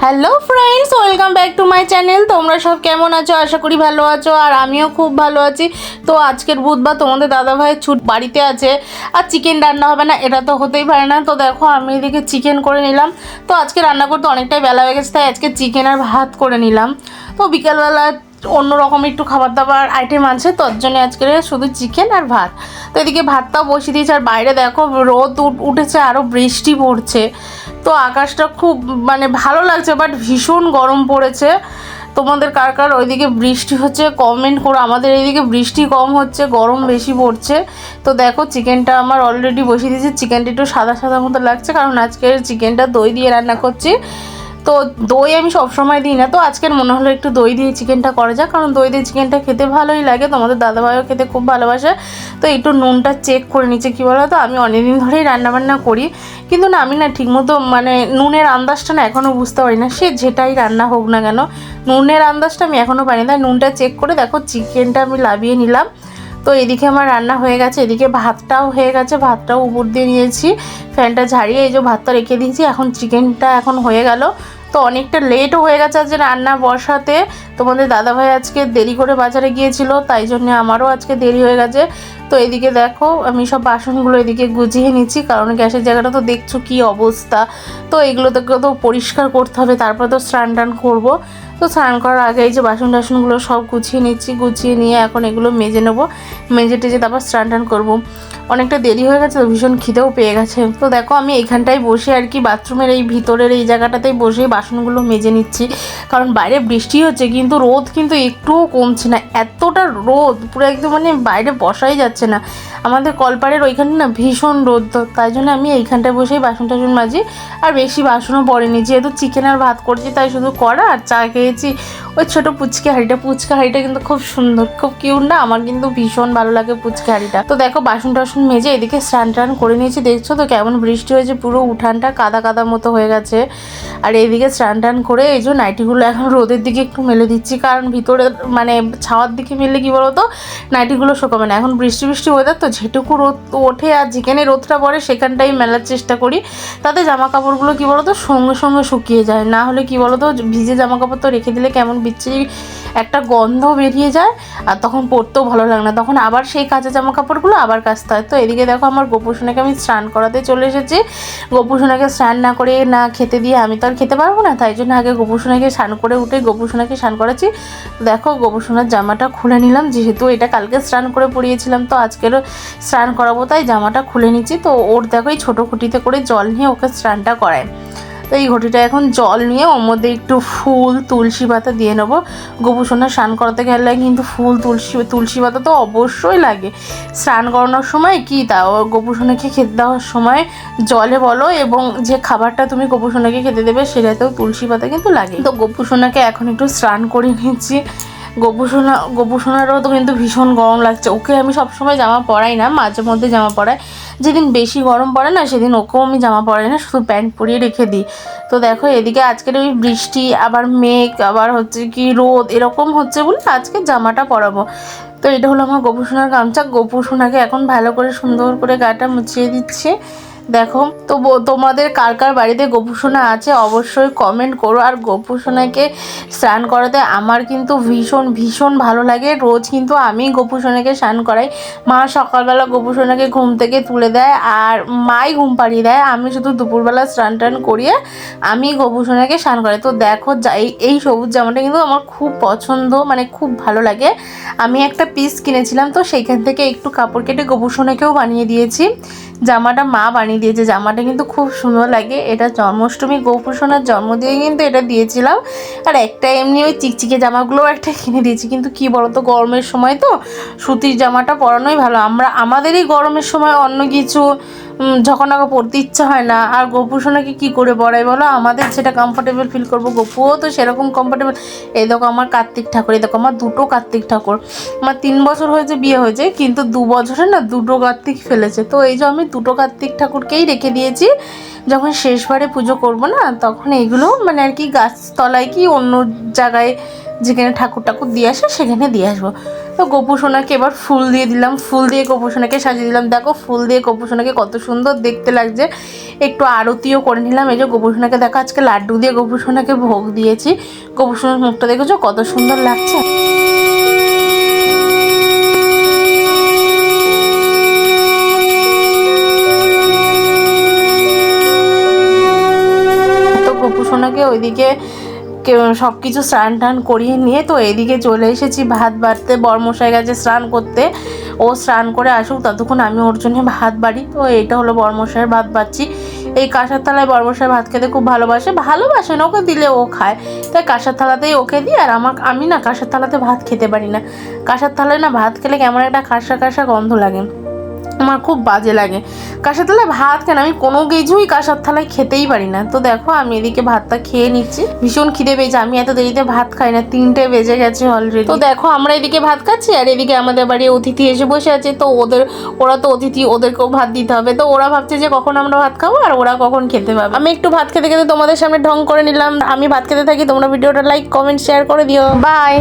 Hello friends welcome back to my channel তোমরা সব কেমন আছো? আশা করি ভালো আছো আর আমিও খুব ভালো আছি। তো আজকের বুধবার তোমাদের দাদাভাই ছুট বাড়িতে আছে আর চিকেন রান্না হবে না, এটা তো হতেই পারে না। তো দেখো, আমি এদিকে চিকেন করে নিলাম। তো আজকে রান্না করতে অনেকটাই বেলা হয়ে গেছে, তাই আজকে চিকেন আর ভাত করে নিলাম। তো বিকালবেলা অন্য রকম একটু খাবার দাবার আইটেম আছে তোর জন্য আজকে শুধু চিকেন আর ভাত। তো এদিকে ভাতটাও বসিয়ে দিয়েছে। আর বাইরে দেখো, রোদ উঠ- উঠেছে আরও বৃষ্টি পড়ছে। তো আকাশটা খুব মানে ভালো লাগছে বাট ভীষণ গরম পড়েছে। তোমাদের কার কার ওইদিকে বৃষ্টি হচ্ছে কমেন্ট করো। আমাদের এইদিকে বৃষ্টি কম হচ্ছে, গরম বেশি পড়ছে। তো দেখো চিকেনটা আমার অলরেডি বসিয়ে দিয়েছি। চিকেনটা একটু সাদা সাদা মতো লাগছে, কারণ আজকের চিকেনটা দই দিয়ে রান্না করছি। তো দই আমি সবসময় দিই না। তো আজকের মনে হলো একটু দই দিয়ে চিকেনটা করা যাক, কারণ দই দিয়ে চিকেনটা খেতে ভালোই লাগে। তোমাদের দাদাভাইও খেতে খুব ভালোবাসে। তো একটু নুনটা চেক করে নিচ্ছে কী বলো তো আমি অনেকদিন ধরেই রান্নাবান্না করি। কিন্তু না, আমি না ঠিকমতো মানে নুনের আন্দাজটা না এখনও বুঝতে পারি না, সে যেটাই রান্না হোক না কেন। নুনের আন্দাজটা আমি এখনও পারি না নুনটা চেক করে দেখো চিকেনটা আমি লাভিয়ে নিলাম। তো এদিকে আমার রান্না হয়ে গেছে, এদিকে ভাতটাও হয়ে গেছে, ভাতটাও উপর দিয়ে নিয়েছি। ফ্যানটা ঝাড়িয়ে এই যে ভাতটা রেখে দিয়েছি, এখন চিকেনটা এখন হয়ে গেল। তো অনেকটা লেটও হয়ে গেছে আজকে রান্না বসাতে। তোমাদের দাদাভাই আজকে দেরি করে বাজারে গিয়েছিল, তাই জন্য আমারও আজকে দেরি হয়ে গেছে। তো এদিকে দেখো, আমি সব বাসনগুলো এদিকে গুছিয়ে নিচ্ছি, কারণ গ্যাসের জায়গাটা তো দেখছ কি অবস্থা। তো এগুলো তো তো পরিষ্কার করতে হবে, তারপর তো স্নান টান করব। তো স্নান করার আগে এই যে বাসন টাসনগুলো সব গুছিয়ে নিচ্ছি, গুছিয়ে নিয়ে এখন এগুলো মেজে নেব। মেজে টেজে তারপর স্নান টান করব। অনেকটা দেরি হয়ে গেছে, তো ভীষণ খিদেও পেয়ে গেছে। তো দেখো, আমি এখানটায় বসে আর কি, বাথরুমের এই ভিতরের এই জায়গাটাতেই বসে বাসনগুলো মেজে নিচ্ছি। কারণ বাইরে বৃষ্টি হচ্ছে, কিন্তু রোদ কিন্তু একটুও কমছে না। এতটা রোদ, পুরো একদম মানে বাইরে বসাই যাচ্ছে না। আমাদের কলপাড়ের ওইখানে না ভীষণ রোদ তাই জন্য আমি এইখানটায় বসেই বাসন টাসন মাজি, আর বেশি বাসনও পড়েনি। যেহেতু চিকেন আর ভাত করছি, তাই শুধু করা আর চা খেয়েছি। ওই ছোটো পুচকে হাঁড়িটা, পুচকা হাঁড়িটা কিন্তু খুব সুন্দর, খুব কিউট না? আমার কিন্তু ভীষণ ভালো লাগে পুচকে হাঁড়িটা। তো দেখো বাসন টাসন মেজে এদিকে স্নান টান করে নিয়েছি। দেখছ তো কেমন বৃষ্টি হয়েছে, পুরো উঠানটা কাদা কাদা মতো হয়ে গেছে। আর এইদিকে স্নান টান করে এই যে নাইটিগুলো এখন রোদের দিকে একটু মেলে দিচ্ছি, কারণ ভিতরে মানে ছাওয়ার দিকে মেলে কি বলতো? নাইটিগুলো শুকাবে না। এখন বৃষ্টি বৃষ্টি ওয়েদার তো যেটুকু রোদ ওঠে আর যেখানে রোদটা পড়ে সেখানটাই মেলার চেষ্টা করি। তাতে জামা কাপড়গুলো কি বলতো? সঙ্গে সঙ্গে শুকিয়ে যায়। না হলে কি বলতো? ভিজে জামা কাপড় তো রেখে দিলে কেমন বিচ্ছিরি একটা গন্ধ বেরিয়ে যায় আর তখন পরতেও ভালো লাগে না। তখন আবার সেই কাঁচা জামা কাপড়গুলো আবার কাচতে হয়। তো এদিকে দেখো আমার গোপুসোনাকে আমি স্নান করাতে চলে এসেছি। গোপুসোনাকে স্নান না করে না খেতে দিয়ে আমি তো আর খেতে পারব না, তাই জন্য আগে গোপুসোনাকে স্নান করে উঠে গোপুসোনাকে স্নান করাচ্ছি। দেখো গোপুসোনার জামাটা খুলে নিলাম, যেহেতু এটা কালকে স্নান করে পরিয়েছিলাম তো আজকেরও স্নান করাবো, তাই জামাটা খুলে নিচ্ছি। তো ওর দেখো এই ছোটো খুঁটিতে করে জল নিয়ে ওকে স্নানটা করায়। তো এই ঘটিটা এখন জল নিয়ে ওর মধ্যে একটু ফুল, তুলসী পাতা দিয়ে নেব। গোপুসোনা স্নান করাতে গেলে কিন্তু ফুল, তুলসী তুলসী পাতা তো অবশ্যই লাগে। স্নান করানোর সময় কি তা? ও গোপুসোনাকে খেতে দেওয়ার সময় জলে বলো এবং যে খাবারটা তুমি গোপুসোনাকে খেতে দেবে সেটাতেও তুলসী পাতা কিন্তু লাগে। তো গোপুসোনাকে এখন একটু স্নান করে নিচ্ছি। গোপুসোনা, গোপুসোনারও তো কিন্তু ভীষণ গরম লাগছে। ওকে আমি সবসময় জামা পরাই না, মাঝে মধ্যে জামা পরাই। যেদিন বেশি গরম পড়ে না, সেদিন ওকেও আমি জামা পরাই না, শুধু প্যান্ট পরিয়ে রেখে দিই। তো দেখো, এদিকে আজকের ওই বৃষ্টি, আবার মেঘ, আবার হচ্ছে কি রোদ, এরকম হচ্ছে বলে আজকে জামাটা পরাবো। তো এটা হলো আমার গোপুসোনার গামছা। গোপুসোনাকে এখন ভালো করে সুন্দর করে গাটা মুছিয়ে দিচ্ছে। দেখো তো তোমাদের কার কার বাড়িতে গোপুসোনা আছে অবশ্যই কমেন্ট করো। আর গোপুসোনাকে স্নান করাতে আমার কিন্তু ভীষণ ভীষণ ভালো লাগে। রোজ কিন্তু আমি গোপুসোনাকে স্নান করাই। মা সকালবেলা গোপুসোনাকে ঘুম থেকে তুলে দেয় আর মাই ঘুম পাড়িয়ে দেয়। আমি শুধু দুপুরবেলা স্নান টান করিয়ে আমি গোপুসোনাকে স্নান করাই। তো দেখো এই সবুজ জামাটা কিন্তু আমার খুব পছন্দ মানে খুব ভালো লাগে। আমি একটা পিস কিনেছিলাম, তো সেইখান থেকে একটু কাপড় কেটে গোপুসোনাকেও বানিয়ে দিয়েছি। জামাটা মা বানিয়ে দিয়েছে। জামাটা কিন্তু খুব সুন্দর লাগে। এটা জন্মাষ্টমী গোপুষণার জন্মদিনে কিন্তু এটা দিয়েছিলাম। আর একটা এমনি ওই চিকচিকে জামাগুলোও একটা কিনে দিয়েছি। কিন্তু কি বলতো, গরমের সময় তো সুতির জামাটা পরানোই ভালো। আমরা, আমাদেরই গরমের সময় অন্য কিছু আগে পরতে ইচ্ছা হয় না, আর গোপুসোনাকে কি করে পরাই বলো? আমাদের সেটা কমফোর্টেবল ফিল করব, গপুও তো সেরকম কমফোর্টেবল এই দেখো আমার কার্তিক ঠাকুর, এই দেখো আমার দুটো কার্তিক ঠাকুর। আমার তিন বছর হয়েছে বিয়ে হয়েছে, কিন্তু দু বছরে না দুটো কার্তিক ফেলেছে। তো এই যে আমি দুটো কার্তিক ঠাকুরকেই রেখে দিয়েছি, যখন শেষবারে পুজো করব না, তখন এইগুলো মানে আর কি গাছতলায় কি অন্য জায়গায় যেখানে ঠাকুর ঠাকুর দিয়ে আসে, সেখানে দিয়ে আসব। তো গোপু সোনাকে এবার ফুল দিয়ে দিলাম, ফুল দিয়ে গোপু সোনাকে সাজিয়ে দিলাম। দেখো, ফুল দিয়ে গোপু সোনাকে কত সুন্দর দেখতে লাগছে। একটু আরতিও করে নিলাম, এই যে গোপু সোনাকে দেখো, আজকে লাড্ডু দিয়ে গোপু সোনাকে ভোগ দিয়েছি। গোপু সোনার মুখটা দেখেছ, কত সুন্দর লাগছে। ওইদিকে সব কিছু স্নান টান করিয়ে নিয়ে তো এদিকে চলে এসেছি। ভাত বাড়তে বরমশাই গেছে স্নান করতে। ও স্নান করে আসুক, ততক্ষণ আমি ওর জন্য ভাত বাড়ি। তো এটা হলো বরমশাইয়ের ভাত বাড়ছি। এই কাঁসার থালায় বরমশাই ভাত খেতে খুব ভালোবাসে। ভালোবাসে না, ওকে দিলে ও খায়। তাই কাঁসার থালাতেই ওকে দিই, আর আমার, আমি না কাঁসার থালাতে ভাত খেতে পারি না। কাঁসার থালায় না ভাত খেলে কেমন একটা কাঁসা কাঁসা গন্ধ লাগে। আমার খুব বাজে লাগে। কাঁসার থালায় ভাত কেন? আমি কোনো কিছুই কাঁসার থালায় খেতেই পারি না। তো দেখো, আমি এদিকে ভাতটা খেয়ে নিচ্ছি। ভীষণ খিদে পেয়েছে। আমি এত দেরিতে ভাত খাই না। তিনটে বেজে গেছে অলরেডি তো দেখো, আমরা এদিকে ভাত খাচ্ছি আর এদিকে আমাদের বাড়ি অতিথি এসে বসে আছে। তো ওদের, ওরা তো অতিথি, ওদেরকেও ভাত দিতে হবে। তো ওরা ভাবছে যে কখন আমরা ভাত খাব আর ওরা কখন খেতে পাবে। আমি একটু ভাত খেতে খেতে তোমাদের সামনে ঢং করে নিলাম। আমি ভাত খেতে থাকি। তোমরা ভিডিওটা লাইক কমেন্ট শেয়ার করে দিও। বাই